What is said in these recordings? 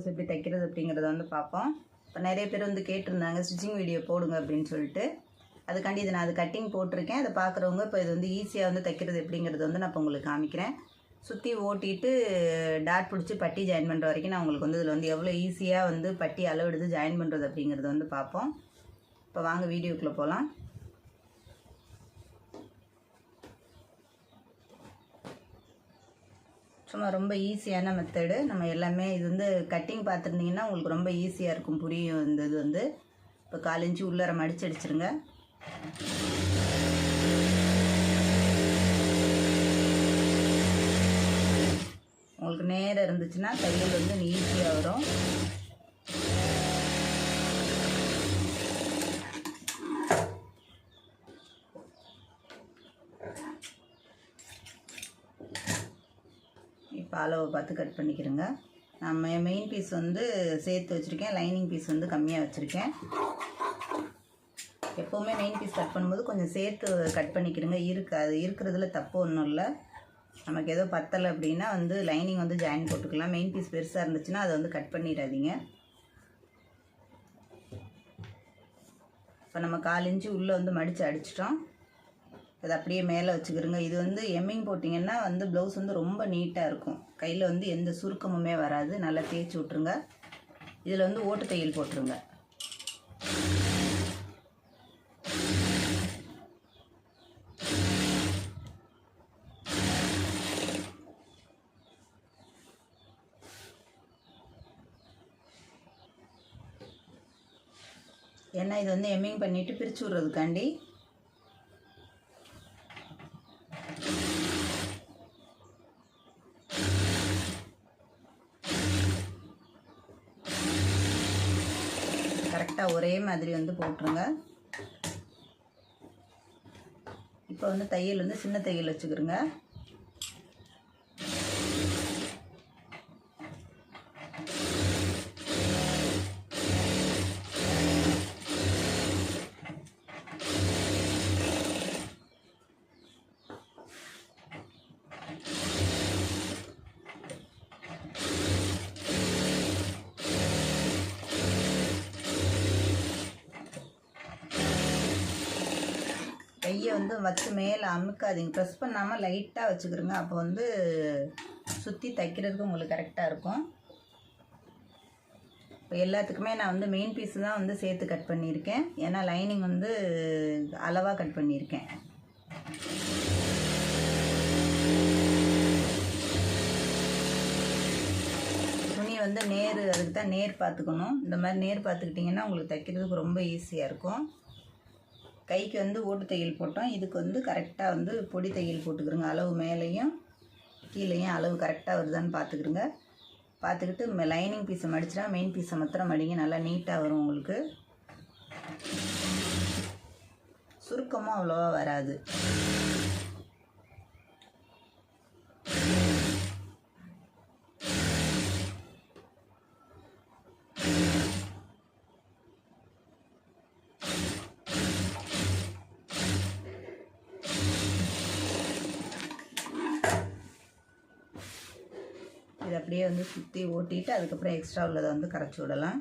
Blouse எப்படி தைக்கிறது அப்படிங்கிறத வந்து பார்ப்போம். இப்போ நிறைய பேர் வந்து கேட்டிருந்தாங்க ஸ்டிச்சிங் வீடியோ போடுங்க அப்படின்னு சொல்லிட்டு. அதுக்காண்டி இது நான் அது கட்டிங் போட்டிருக்கேன். அதை பார்க்குறவங்க இப்போ இது வந்து ஈஸியாக வந்து தைக்கிறது எப்படிங்கிறது வந்து நான் இப்போ உங்களுக்கு காமிக்கிறேன். சுற்றி ஓட்டிட்டு டாட் பிடிச்சி பட்டி ஜாயின் பண்ணுற வரைக்கும் நான் உங்களுக்கு வந்து இதில் வந்து எவ்வளோ ஈஸியாக வந்து பட்டி அளவெடுத்து ஜாயின் பண்ணுறது அப்படிங்கிறத வந்து பார்ப்போம். இப்போ வாங்க வீடியோக்குள்ளே போகலாம் சும்மா ரொம்ப ஈஸியான மெத்தடு நம்ம எல்லாமே இது வந்து கட்டிங் பார்த்துருந்தீங்கன்னா உங்களுக்கு ரொம்ப ஈஸியாக இருக்கும். புரியும் இந்த இது வந்து. இப்போ கால் உள்ளார மடிச்சு அடிச்சிருங்க. உங்களுக்கு நேரம் இருந்துச்சுன்னா தையல் வந்து ஈஸியாக வரும் இப்போ அளவை பார்த்து கட் பண்ணிக்கிறேங்க. நம்ம மெயின் பீஸ் வந்து சேர்த்து வச்சுருக்கேன். லைனிங் பீஸ் வந்து கம்மியாக வச்சுருக்கேன். எப்போவுமே மெயின் பீஸ் கட் பண்ணும்போது கொஞ்சம் சேர்த்து கட் பண்ணிக்கிறேங்க. இருக்கு அது இருக்கிறதுல தப்பு ஒன்றும் இல்லை. நமக்கு ஏதோ பத்தலை அப்படின்னா வந்து லைனிங் வந்து ஜாயின் போட்டுக்கலாம். மெயின் பீஸ் பெருசாக இருந்துச்சுன்னா அதை வந்து கட் பண்ணிடாதீங்க. இப்போ நம்ம கால் இன்ச்சு உள்ளே வந்து மடித்து அடிச்சிட்டோம். அது அப்படியே மேலே வச்சுக்கிறோங்க இது வந்து எம்மிங் போட்டிங்கன்னா வந்து ப்ளவுஸ் வந்து ரொம்ப நீட்டாக இருக்கும். கையில் வந்து எந்த சுருக்கமுமே வராது. நல்லா தேய்ச்சி விட்ருங்க இதில் வந்து ஓட்டு தையல் போட்டுருங்க. ஏன்னா இது வந்து எம்மிங் பண்ணிவிட்டு பிரித்து விட்றதுக்காண்டி கரெக்டாக ஒரே மாதிரி வந்து போட்டுருங்க. இப்போ வந்து தையல் வந்து சின்ன தையல் வச்சுக்கிறோங்க கையை வந்து வச்சு மேலே அமுக்காதீங்க. ப்ரெஸ் பண்ணாமல் லைட்டாக வச்சுக்கிறோங்க அப்போ வந்து சுற்றி தைக்கிறதுக்கு உங்களுக்கு கரெக்டாக இருக்கும். இப்போ எல்லாத்துக்குமே நான் வந்து மெயின் பீஸ் தான் வந்து சேர்த்து கட் பண்ணியிருக்கேன். ஏன்னா லைனிங் வந்து அளவாக கட் பண்ணியிருக்கேன். துணி வந்து நேர் அதுக்கு தான் நேர் பார்த்துக்கணும். இந்த மாதிரி நேர் பார்த்துக்கிட்டிங்கன்னா உங்களுக்கு தைக்கிறதுக்கு ரொம்ப ஈஸியாக இருக்கும். கைக்கு வந்து ஓட்டு தையல் போட்டோம். இதுக்கு வந்து கரெக்டாக வந்து பொடி தையல் போட்டுக்கிறோங்க. அளவு மேலேயும் கீழேயும் அளவு கரெக்டாக வருதான்னு பார்த்துக்கிறோங்க. பார்த்துக்கிட்டு லைனிங் பீஸை மடிச்சுனா மெயின் பீஸை மாத்திரம் மடிங்க. நல்லா நீட்டாக வரும் உங்களுக்கு. சுருக்கமும் அவ்வளோவா வராது இது அப்படியே வந்து சுற்றி ஓட்டிட்டு அதுக்கப்புறம் எக்ஸ்ட்ரா உள்ளதை வந்து கரைச்சி விடலாம்.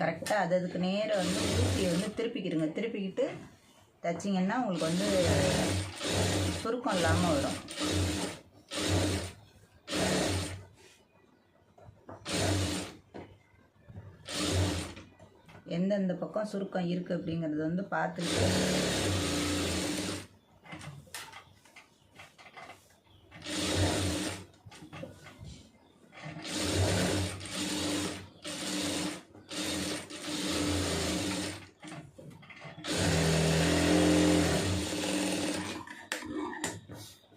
கரெக்டாக அது அதுக்கு நேரம் வந்து ஊட்டியை வந்து திருப்பிக்கிடுங்க. திருப்பிக்கிட்டு தைச்சிங்கன்னா உங்களுக்கு வந்து சுருக்கம் இல்லாமல் வரும். எந்தெந்த பக்கம் சுருக்கம் இருக்குது அப்படிங்கிறது வந்து பார்த்துக்கிட்டு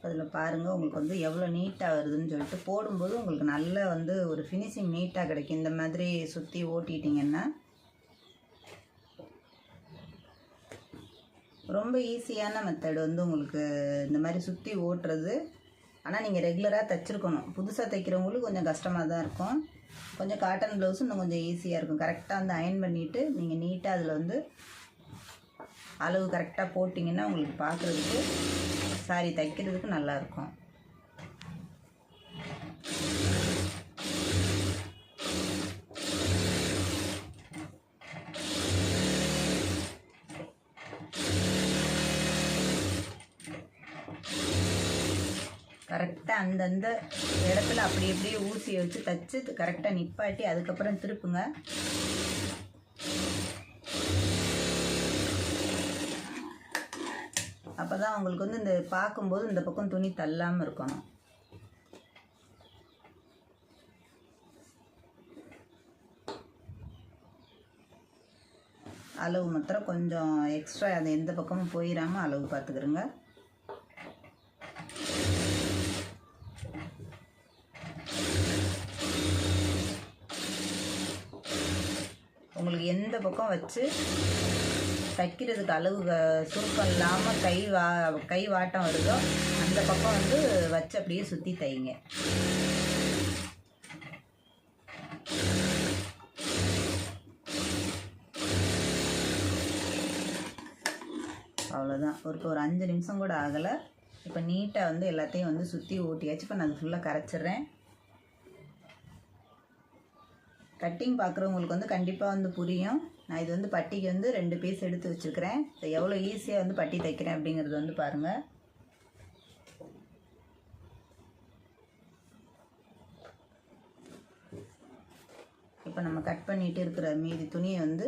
அதில் பாருங்கள் உங்களுக்கு வந்து எவ்வளோ நீட்டாக வருதுன்னு சொல்லிட்டு போடும்போது உங்களுக்கு நல்ல வந்து ஒரு ஃபினிஷிங் நீட்டாக கிடைக்கும். இந்த மாதிரி சுற்றி ஓட்டிட்டிங்கன்னா ரொம்ப ஈஸியான மெத்தட் வந்து உங்களுக்கு இந்த மாதிரி சுற்றி ஓட்டுறது. ஆனால் நீங்கள் ரெகுலராக தைச்சிருக்கணும். புதுசாக தைக்கிறவங்களுக்கு கொஞ்சம் கஷ்டமாக தான் இருக்கும். கொஞ்சம் காட்டன் ப்ளவுஸும் இன்னும் கொஞ்சம் ஈஸியாக இருக்கும். கரெக்டாக வந்து அயன் பண்ணிவிட்டு நீங்கள் நீட்டாக அதில் வந்து அளவு கரெக்டாக போட்டிங்கன்னா உங்களுக்கு பார்க்குறதுக்கு சாரி தைக்கிறதுக்கு நல்லாயிருக்கும் கரெக்டாக அந்தந்த இடத்துல அப்படி அப்படியே ஊசியை வச்சு தைச்சி கரெக்டாக நிப்பாட்டி அதுக்கப்புறம் திருப்புங்க. அப்போ தான் உங்களுக்கு வந்து இந்த பார்க்கும்போது இந்த பக்கம் துணி தள்ளாமல் இருக்கணும். அளவு மாத்திரம் கொஞ்சம் எக்ஸ்ட்ரா அது எந்த பக்கமும் போயிடாமல் அளவு பார்த்துக்கிறோங்க உங்களுக்கு எந்த பக்கம் வச்சு தைக்கிறதுக்கு அளவு சுருக்கம் இல்லாமல் கை வா கை வாட்டம் வருதோ அந்த பக்கம் வந்து வச்சு அப்படியே சுற்றி தைங்க. அவ்வளோதான் ஒரு இப்போ ஒரு அஞ்சு நிமிஷம் கூட ஆகலை. இப்போ நீட்டாக வந்து எல்லாத்தையும் வந்து சுற்றி ஊட்டியாச்சு இப்போ நான் அது ஃபுல்லாக கரைச்சிட்றேன். கட்டிங் பார்க்குறவங்களுக்கு வந்து கண்டிப்பாக வந்து புரியும். நான் இது வந்து பட்டிக்கு வந்து ரெண்டு பீஸ் எடுத்து வச்சுருக்கிறேன். இதை எவ்வளோ ஈஸியாக வந்து பட்டி தைக்கிறேன் அப்படிங்கிறது வந்து பாருங்கள் இப்போ நம்ம கட் பண்ணிட்டு இருக்கிற மீதி துணியை வந்து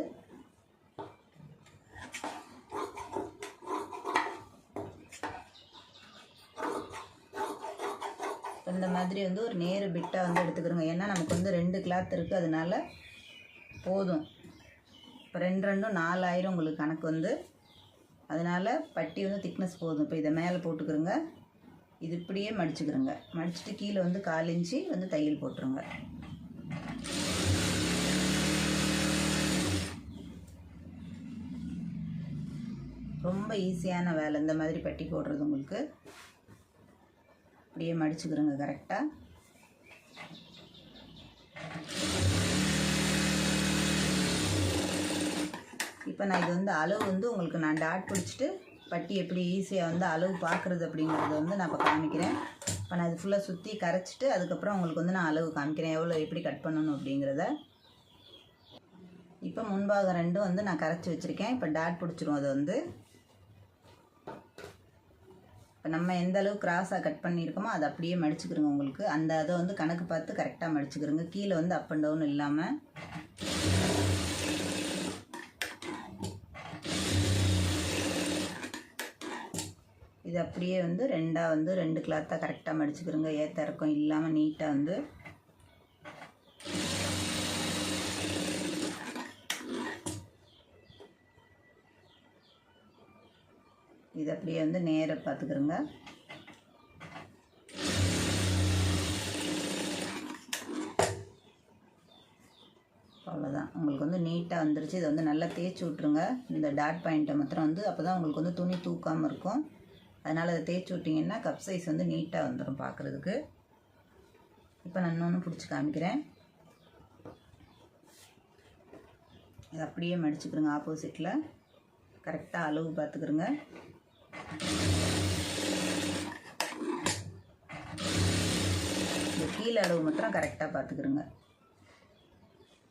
இந்த மாதிரி வந்து ஒரு பிட்டாக வந்து எடுத்துக்கிறோங்க. ஏன்னா நமக்கு வந்து ரெண்டு கிளாத் இருக்குது அதனால் போதும். இப்போ ரெண்டு ரெண்டும் நாலாயிரம் உங்களுக்கு கணக்கு வந்து. அதனால் பட்டி வந்து திக்னஸ் போதும். இப்போ இதை மேலே போட்டுக்கிறோங்க. இது இப்படியே மடிச்சுக்கிறோங்க. மடிச்சுட்டு கீழே வந்து கால் இன்ச்சு வந்து தையல் போட்டுருங்க. ரொம்ப ஈஸியான வேலை. இந்த மாதிரி பட்டி போடுறது உங்களுக்கு. அப்படியே மடிச்சுக்கிறோங்க கரெக்டாக இப்போ நான் இது வந்து அளவு வந்து உங்களுக்கு நான் டாட் பிடிச்சிட்டு பட்டி எப்படி ஈஸியாக வந்து அளவு பார்க்குறது அப்படிங்கிறத வந்து நான் இப்போ காமிக்கிறேன். இப்போ நான் இது ஃபுல்லாக சுற்றி கரைச்சிட்டு அதுக்கப்புறம் உங்களுக்கு வந்து நான் அளவு காமிக்கிறேன். எவ்வளோ எப்படி கட் பண்ணணும் அப்படிங்கிறத. இப்போ முன்பாக ரெண்டும் வந்து நான் கரைச்சி வச்சுருக்கேன். இப்போ டாட் பிடிச்சிரும் அதை வந்து. இப்போ நம்ம எந்த அளவு கிராஸாக கட் பண்ணியிருக்கோமோ அதை அப்படியே மடிச்சுக்கிறோங்க உங்களுக்கு. அந்த அதை வந்து கணக்கு பார்த்து கரெக்டாக மடிச்சுக்கிறோங்க கீழே வந்து அப் அண்ட் டவுன் இல்லாமல் இது அப்படியே வந்து ரெண்டாக வந்து ரெண்டு கிளாத்தாக கரெக்டாக மடிச்சுக்கிறோங்க ஏற்ற இறக்கம் இல்லாமல் நீட்டாக வந்து. இது அப்படியே வந்து நேராக பார்த்துக்கிறோங்க அவ்வளோதான் உங்களுக்கு வந்து நீட்டாக வந்துருச்சு. இதை வந்து நல்லா தேய்ச்சி விட்ருங்க இந்த டாட் பாயிண்ட்டை மாத்திரம் வந்து அப்போ தான் உங்களுக்கு வந்து துணி தூக்காமல் இருக்கும். அதனால் அதை தேய்ச்சி விட்டிங்கன்னா கப் சைஸ் வந்து நீட்டாக வந்துடும் பார்க்குறதுக்கு. இப்போ நான் இன்னொன்று பிடிச்சி காமிக்கிறேன். இது அப்படியே மடிச்சுக்கிறோங்க ஆப்போசிட்டில் கரெக்டாக அளவு பார்த்துக்கிறோங்க. இந்த கீழே அளவு மாத்திரம் கரெக்டாக பார்த்துக்கிறோங்க.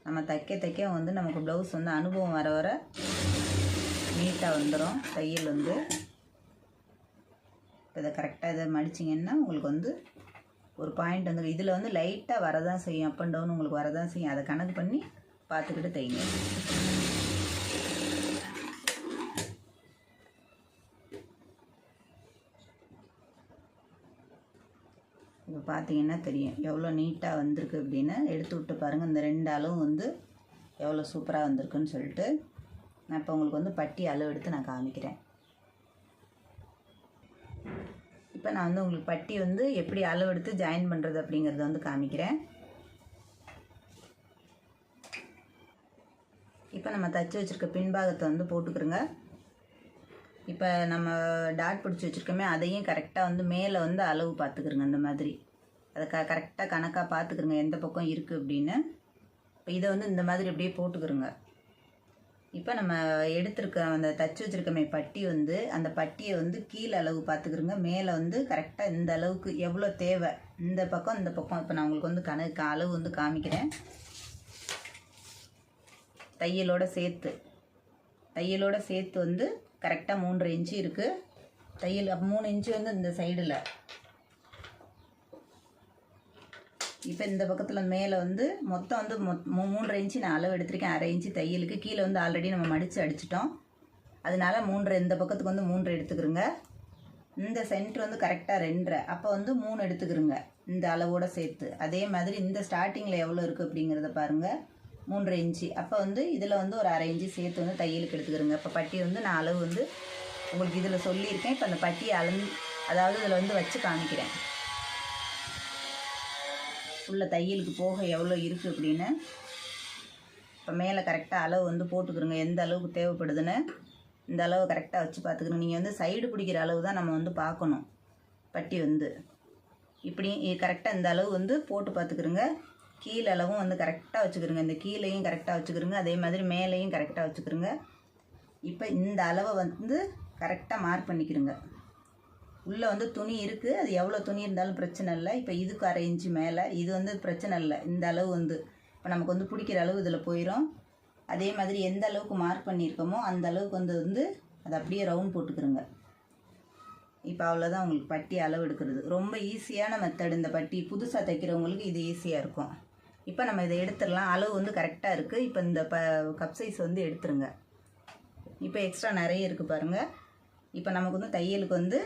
நம்ம தைக்க தைக்க வந்து நமக்கு ப்ளவுஸ் வந்து அனுபவம் வர வர நீட்டாக வந்துடும் தையல் வந்து இதை கரெக்டாக இதை மடிச்சிங்கன்னா உங்களுக்கு வந்து ஒரு பாயிண்ட் வந்து இதில் வந்து லைட்டாக வரதான் செய்யும் அப் அண்ட் டவுன் உங்களுக்கு வரதான் செய்யும். அதை கணக்கு பண்ணி பார்த்துக்கிட்டு தைங்க இப்போ பார்த்தீங்கன்னா தெரியும். எவ்வளோ நீட்டாக வந்திருக்கு அப்படின்னு. எடுத்து விட்டு பாருங்கள் இந்த ரெண்டு அளவும் வந்து எவ்வளோ சூப்பராக வந்திருக்குன்னு சொல்லிட்டு நான் இப்போ உங்களுக்கு வந்து பட்டி அளவு எடுத்து நான் காமிக்கிறேன். இப்போ நான் வந்து உங்களுக்கு பட்டி வந்து எப்படி அளவெடுத்து ஜாயின் பண்ணுறது அப்படிங்கிறத வந்து காமிக்கிறேன். இப்போ நம்ம தச்சு வச்சுருக்க பின்பாகத்தை வந்து போட்டுக்கிறோங்க. இப்போ நம்ம டாட் பிடிச்சி வச்சுருக்கோமே அதையும் கரெக்டாக வந்து மேலே வந்து அளவு பார்த்துக்கிறோங்க அந்த மாதிரி. அதை க கரெக்டாக கணக்காக பார்த்துக்கிறோங்க எந்த பக்கம் இருக்குது அப்படின்னு. இப்போ இதை வந்து இந்த மாதிரி அப்படியே போட்டுக்கிறோங்க. இப்போ நம்ம எடுத்துருக்க அந்த தச்சு வச்சுருக்கமே பட்டி வந்து அந்த பட்டியை வந்து கீழே அளவு பார்த்துக்கிறோங்க மேலே வந்து கரெக்டாக இந்த அளவுக்கு எவ்வளோ தேவை? இந்த பக்கம் இந்த பக்கம். இப்போ நான் உங்களுக்கு வந்து கணக்கு அளவு வந்து காமிக்கிறேன். தையலோட சேர்த்து. தையலோட சேர்த்து வந்து கரெக்டாக மூன்றரை இன்ச்சு இருக்குது தையல் மூணு இன்ச்சு வந்து இந்த சைடில் இப்போ இந்த பக்கத்தில் மேலே வந்து மொத்தம் வந்து மொத் மூன்றரை இன்ச்சு நான் அளவு எடுத்திருக்கேன். அரை இன்ச்சு தையலுக்கு. கீழே வந்து ஆல்ரெடி நம்ம மடித்து அடிச்சிட்டோம். அதனால மூன்றரை இந்த பக்கத்துக்கு வந்து மூன்றரை எடுத்துக்கிறோங்க. இந்த சென்ட்ரு வந்து கரெக்டாக ரெண்டரை. அப்போ வந்து மூணு எடுத்துக்கிறோங்க. இந்த அளவோடு சேர்த்து. அதே மாதிரி இந்த ஸ்டார்டிங்கில் எவ்வளோ இருக்குது அப்படிங்கிறத பாருங்கள் மூன்றரை இன்ச்சு அப்போ வந்து இதில் வந்து ஒரு அரை இன்ச்சு சேர்த்து வந்து தையலுக்கு எடுத்துக்கிறோங்க. இப்போ பட்டி வந்து நான் அளவு வந்து உங்களுக்கு இதில் சொல்லியிருக்கேன். இப்போ அந்த பட்டியை அளந்து அதாவது இதில் வந்து வச்சு காமிக்கிறேன். ஃபுல்லாக தையலுக்கு போக எவ்வளோ இருக்குது அப்படின்னு. இப்போ மேலே கரெக்டாக அளவு வந்து போட்டுக்கிறோங்க எந்த அளவுக்கு தேவைப்படுதுன்னு. இந்த அளவு கரெக்டாக வச்சு பார்த்துக்கணும். நீங்கள் வந்து சைடு பிடிக்கிற அளவு தான் நம்ம வந்து பார்க்கணும். பட்டி வந்து. இப்படி கரெக்டாக இந்த அளவு வந்து போட்டு பார்த்துக்கிறோங்க கீழே அளவும் வந்து கரெக்டாக வச்சுக்கிறோங்க இந்த கீழேயும் கரெக்டாக வச்சுக்கிறோங்க அதே மாதிரி மேலேயும் கரெக்டாக வச்சுக்கிறோங்க இப்போ இந்த அளவை வந்து கரெக்டாக மார்க் பண்ணிக்கிறோங்க உள்ளே வந்து துணி இருக்குது அது எவ்வளோ துணி இருந்தாலும் பிரச்சனை இல்லை. இப்போ இதுக்கு அரை இன்ச்சு மேலே. இது வந்து பிரச்சனை இல்லை. இந்த அளவு வந்து. இப்போ நமக்கு வந்து பிடிக்கிற அளவு இதில் போயிடும் அதே மாதிரி எந்த அளவுக்கு மார்க் பண்ணியிருக்கோமோ அந்த அளவுக்கு வந்து வந்து அதை அப்படியே ரவுண்ட் போட்டுக்கிறோங்க. இப்போ அவ்வளோதான் உங்களுக்கு பட்டி அளவு எடுக்கிறது. ரொம்ப ஈஸியான மெத்தட் இந்த பட்டி. புதுசாக தைக்கிறவங்களுக்கு இது ஈஸியாக இருக்கும். இப்போ நம்ம இதை எடுத்துடலாம். அளவு வந்து கரெக்டாக இருக்குது இப்போ இந்த ப கப் சைஸ் வந்து எடுத்துருங்க. இப்போ எக்ஸ்ட்ரா நிறைய இருக்குது பாருங்கள் இப்போ நமக்கு வந்து தையலுக்கு வந்து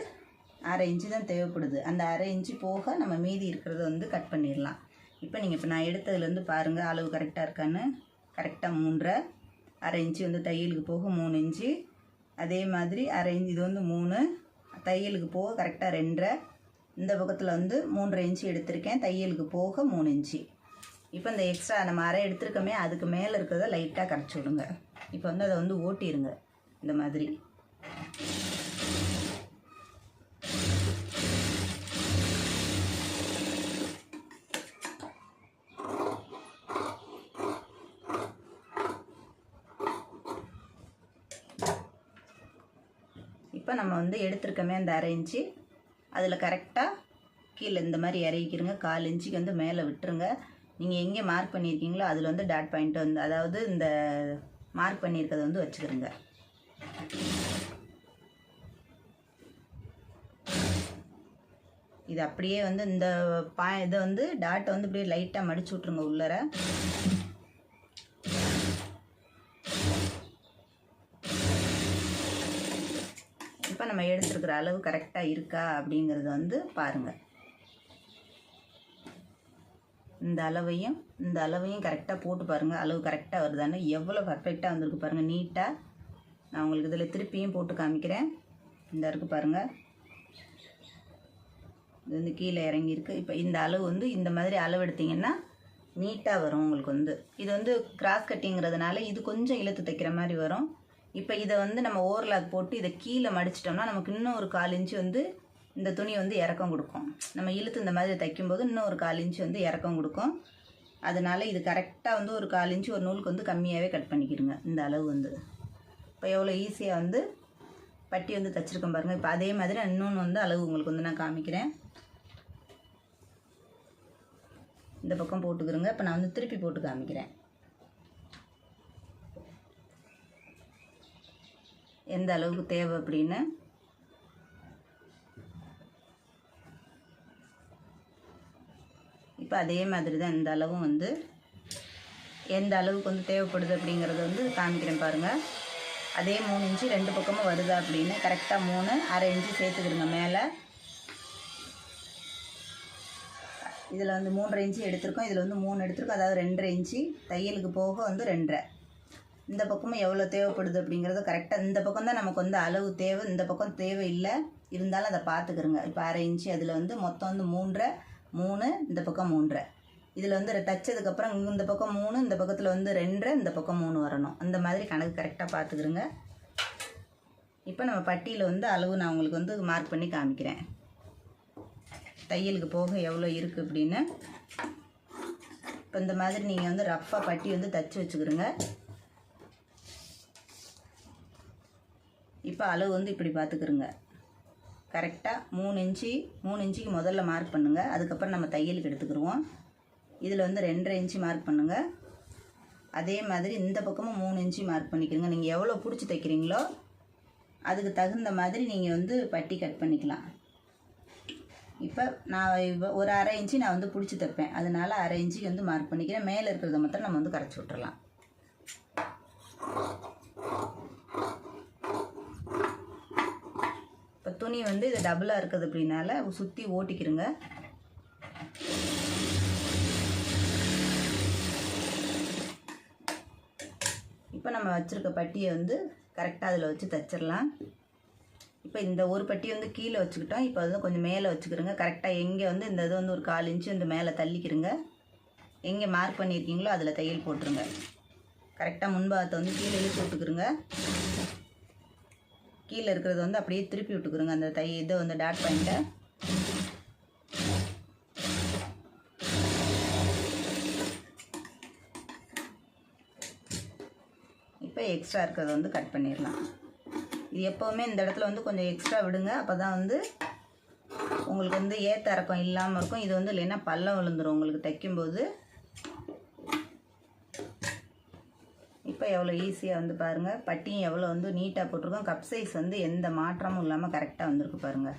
அரை இன்ச்சு தான் தேவைப்படுது. அந்த அரை இன்ச்சு போக நம்ம மீதி இருக்கிறத வந்து கட் பண்ணிடலாம். இப்போ நீங்கள் இப்போ நான் எடுத்ததுலேருந்து பாருங்கள் அளவு கரெக்டாக இருக்கான்னு. கரெக்டாக மூன்றரை. அரை இன்ச்சு வந்து தையலுக்கு போக மூணு இன்ச்சு. அதே மாதிரி அரை இன்ச்சு இது வந்து மூணு. தையலுக்கு போக கரெக்டாக ரெண்டரை. இந்த பக்கத்தில் வந்து மூன்றரை இன்ச்சு எடுத்திருக்கேன். தையலுக்கு போக மூணு இன்ச்சு. இப்போ இந்த எக்ஸ்ட்ரா நம்ம அரை எடுத்திருக்கோமே அதுக்கு மேலே இருக்கிறத லைட்டாக கரைச்சி விடுங்க. இப்போ வந்து அதை வந்து ஓட்டிடுங்க இந்த மாதிரி இப்போ நம்ம வந்து எடுத்திருக்கோமே அந்த அரை இன்ச்சு. அதில் கரெக்டாக கீழே இந்த மாதிரி இறக்கிருங்க. கால் இன்ச்சுக்கு வந்து மேலே விட்டுருங்க. நீங்கள் எங்கே மார்க் பண்ணியிருக்கீங்களோ அதில் வந்து டாட் பாயிண்ட் வந்து அதாவது இந்த மார்க் பண்ணியிருக்கிறத வந்து வச்சுக்கிறோங்க இது அப்படியே வந்து இந்த பா இதை வந்து டாட்டை வந்து அப்படியே லைட்டாக மடிச்சு விட்ருங்க உள்ளர இப்போ நம்ம எடுத்துருக்கிற அளவு கரெக்டாக இருக்கா அப்படிங்கிறத வந்து பாருங்கள் இந்த அளவையும் இந்த அளவையும் கரெக்டாக போட்டு பாருங்கள் அளவு கரெக்டாக வருதான்னு எவ்வளோ பர்ஃபெக்டாக வந்திருக்கு பாருங்கள் நீட்டாக நான் உங்களுக்கு இதில் திருப்பியும் போட்டு காமிக்கிறேன். இந்த இருக்கு பாருங்கள் இது வந்து கீழே இறங்கியிருக்கு. இப்போ இந்த அளவு வந்து இந்த மாதிரி அளவு எடுத்திங்கன்னா நீட்டாக வரும் உங்களுக்கு வந்து. இது வந்து கிராஸ் கட்டிங்கிறதுனால இது கொஞ்சம் இழுத்து தைக்கிற மாதிரி வரும். இப்போ இதை வந்து நம்ம ஓவர்லாக் போட்டு இதை கீழே மடிச்சிட்டோம்னா நமக்கு இன்னும் ஒரு கால் இன்ச்சு வந்து இந்த துணி வந்து இறக்கம் கொடுக்கும். நம்ம இழுத்து இந்த மாதிரி தைக்கும்போது இன்னும் ஒரு கால் இன்ச்சு வந்து இறக்கம் கொடுக்கும். அதனால இது கரெக்டாக வந்து ஒரு கால் இன்ச்சு ஒரு நூலுக்கு வந்து கம்மியாகவே கட் பண்ணிக்கிடுங்க இந்த அளவு வந்து. இப்போ எவ்வளோ ஈஸியாக வந்து பட்டி வந்து தைச்சிருக்கேன் பாருங்கள் இப்போ அதே மாதிரி இன்னொன்று வந்து அளவு உங்களுக்கு வந்து நான் காமிக்கிறேன். இந்த பக்கம் போட்டுக்கிறோங்க. இப்போ நான் வந்து திருப்பி போட்டு காமிக்கிறேன். எந்த அளவுக்கு தேவை அப்படின்னு? இப்போ அதே மாதிரி தான் இந்த அளவும் வந்து எந்த அளவுக்கு வந்து தேவைப்படுது அப்படிங்கிறத வந்து காமிக்கிறேன் பாருங்கள் அதே மூணு இன்ச்சு ரெண்டு பக்கமும் வருதா அப்படின்னு கரெக்டாக மூணு அரை இன்ச்சு சேர்த்துக்கிடுங்க மேலே. இதில் வந்து மூன்றரை இன்ச்சு எடுத்திருக்கோம். இதில் வந்து மூணு எடுத்திருக்கோம். அதாவது ரெண்டரை இன்ச்சு தையலுக்கு போக வந்து ரெண்டரை. இந்த பக்கமும் எவ்வளோ தேவைப்படுது அப்படிங்கிறது கரெக்டாக இந்த பக்கம் தான் நமக்கு வந்து அளவு தேவை இந்த பக்கம் தேவை இல்லை இருந்தாலும் அதை பார்த்துக்கிறோங்க இப்போ அரை இன்ச்சு அதில் வந்து மொத்தம் வந்து மூன்றரை மூணு இந்த பக்கம் மூன்றரை. இதில் வந்து தைச்சதுக்கப்புறம் இந்த பக்கம் மூணு இந்த பக்கத்தில் வந்து ரெண்டரை இந்த பக்கம் மூணு வரணும். அந்த மாதிரி கணக்கு கரெக்டாக பார்த்துக்கிறோங்க இப்போ நம்ம பட்டியில் வந்து அளவு நான் உங்களுக்கு வந்து மார்க் பண்ணி காமிக்கிறேன். தையலுக்கு போக எவ்வளோ இருக்குது அப்படின்னு. இப்போ இந்த மாதிரி நீங்கள் வந்து ரஃப்பாக பட்டி வந்து தச்சு வச்சுக்கிறோங்க இப்போ அளவு வந்து இப்படி பார்த்துக்குருங்க. கரெக்டாக மூணு இன்ச்சு மூணு இன்ச்சுக்கு முதல்ல மார்க் பண்ணுங்கள் அதுக்கப்புறம் நம்ம தையலுக்கு எடுத்துக்கிடுவோம் இதில் வந்து ரெண்டரை இன்ச்சு மார்க் பண்ணுங்கள் அதே மாதிரி இந்த பக்கமும் மூணு இன்ச்சு மார்க் பண்ணிக்கிறங்க நீங்கள் எவ்வளோ பிடிச்சி தைக்கிறீங்களோ அதுக்கு தகுந்த மாதிரி நீங்கள் வந்து பட்டி கட் பண்ணிக்கலாம். இப்போ நான் இப்போ ஒரு அரை இன்ச்சு நான் வந்து பிடிச்சி தைப்பேன். அதனால அரை இன்ச்சுக்கு வந்து மார்க் பண்ணிக்கிறேன். மேலே இருக்கிறத மாத்திரம் நம்ம வந்து கரைச்சி விட்டுறலாம் இப்போ துணி வந்து இது டபுளாக இருக்குது அப்படின்னால சுற்றி ஓட்டிக்கிருங்க. இப்போ நம்ம வச்சுருக்க பட்டியை வந்து கரெக்டாக அதில் வச்சு தைச்சிடலாம் இப்போ இந்த ஒரு பட்டி வந்து கீழே வச்சுக்கிட்டோம். இப்போ வந்து கொஞ்சம் மேலே வச்சுக்கிறோங்க கரெக்டாக எங்கே வந்து இந்த இது வந்து ஒரு கால் இன்ச்சு இந்த மேலே தள்ளிக்கிறோங்க எங்கே மார்க் பண்ணியிருக்கீங்களோ அதில் தையல் போட்டுருங்க. கரெக்டாக முன்பாகத்தை வந்து கீழே இழுத்து விட்டுக்கிறோங்க கீழே இருக்கிறது வந்து அப்படியே திருப்பி விட்டுக்கிறோங்க அந்த தை இதை வந்து டாட் பாயிண்ட்டை இப்போ எக்ஸ்ட்ரா இருக்கிறத வந்து கட் பண்ணிடலாம். இது எப்போவுமே இந்த இடத்துல வந்து கொஞ்சம் எக்ஸ்ட்ரா விடுங்க. அப்போ தான் வந்து உங்களுக்கு வந்து ஏத்த இறக்கம் இல்லாமல் இருக்கும். இது வந்து இல்லைன்னா பள்ளம் விழுந்துடும் உங்களுக்கு தைக்கும்போது கப்பை எவ்வளோ ஈஸியாக வந்து பாருங்கள் பட்டியும் எவ்வளோ வந்து நீட்டாக போட்டிருக்கோம். கப் சைஸ் வந்து எந்த மாற்றமும் இல்லாமல் கரெக்டாக வந்திருக்கு பாருங்கள்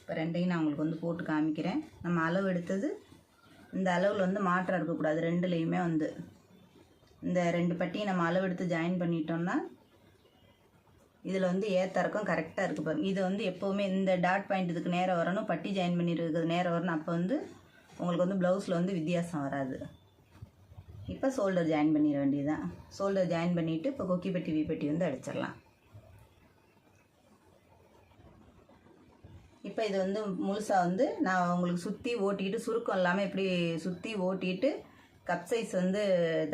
இப்போ ரெண்டையும் நான் உங்களுக்கு வந்து போட்டு காமிக்கிறேன். நம்ம அளவு எடுத்தது இந்த அளவில் வந்து மாற்றம் இருக்கக்கூடாது. ரெண்டுலேயுமே வந்து. இந்த ரெண்டு பட்டியும் நம்ம அளவு எடுத்து ஜாயின் பண்ணிட்டோம்னா இதில் வந்து ஏத்தறக்கம் கரெக்டாக இருக்குது பாருங்கள் இது வந்து எப்போவுமே இந்த டாட் பாயிண்ட் இதுக்கு நேரம் வரணும். பட்டி ஜாயின் பண்ணியிருக்கிறது நேரம் வரணும். அப்போ வந்து உங்களுக்கு வந்து ப்ளவுஸில் வந்து வித்தியாசம் வராது. இப்போ ஷோல்டர் ஜாயின் பண்ணிட வேண்டியதுதான். ஷோல்டர் ஜாயின் பண்ணிவிட்டு இப்போ கொக்கி பட்டி விப்பட்டி வந்து அடிச்சிடலாம். இப்போ இது வந்து முழுசாக வந்து நான் உங்களுக்கு சுற்றி ஓட்டிட்டு சுருக்கம் இல்லாமல் இப்படி சுற்றி ஓட்டிட்டு கப் சைஸ் வந்து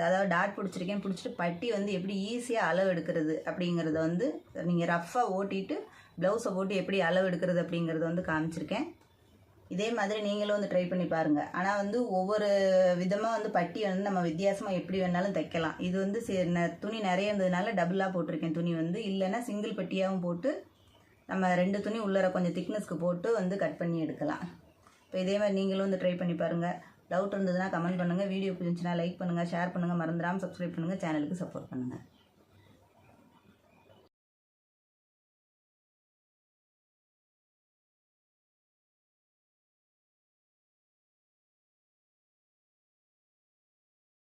அதாவது டாட் பிடிச்சிருக்கேன் பிடிச்சிட்டு பட்டி வந்து எப்படி ஈஸியாக அளவு எடுக்கிறது அப்படிங்கிறத வந்து நீங்கள் ரஃப்பாக ஓட்டிட்டு ப்ளவுஸை போட்டு எப்படி அளவு எடுக்கிறது அப்படிங்கிறத வந்து காமிச்சிருக்கேன். இதே மாதிரி நீங்களும் வந்து ட்ரை பண்ணி பாருங்கள் ஆனால் வந்து ஒவ்வொரு விதமாக வந்து பட்டி வந்து நம்ம வித்தியாசமாக எப்படி வேணாலும் தைக்கலாம். இது வந்து ந- துணி நிறைய இருந்ததுனால டபுளாக போட்டிருக்கேன் துணி வந்து. இல்லைன்னா சிங்கிள் பட்டியாகவும் போட்டு நம்ம ரெண்டு துணி உள்ளர கொஞ்சம் திக்னஸ்க்கு போட்டு வந்து கட் பண்ணி எடுக்கலாம். இப்போ இதே மாதிரி நீங்களும் வந்து ட்ரை பண்ணி பாருங்கள் டவுட் இருந்ததுன்னா கமெண்ட் பண்ணுங்கள் வீடியோ பிடிச்சிருந்துச்சுன்னா லைக் பண்ணுங்கள் ஷேர் பண்ணுங்கள் மறந்துடாமல் சப்ஸ்கிரைப் பண்ணுங்கள் சேனலுக்கு சப்போர்ட் பண்ணுங்கள்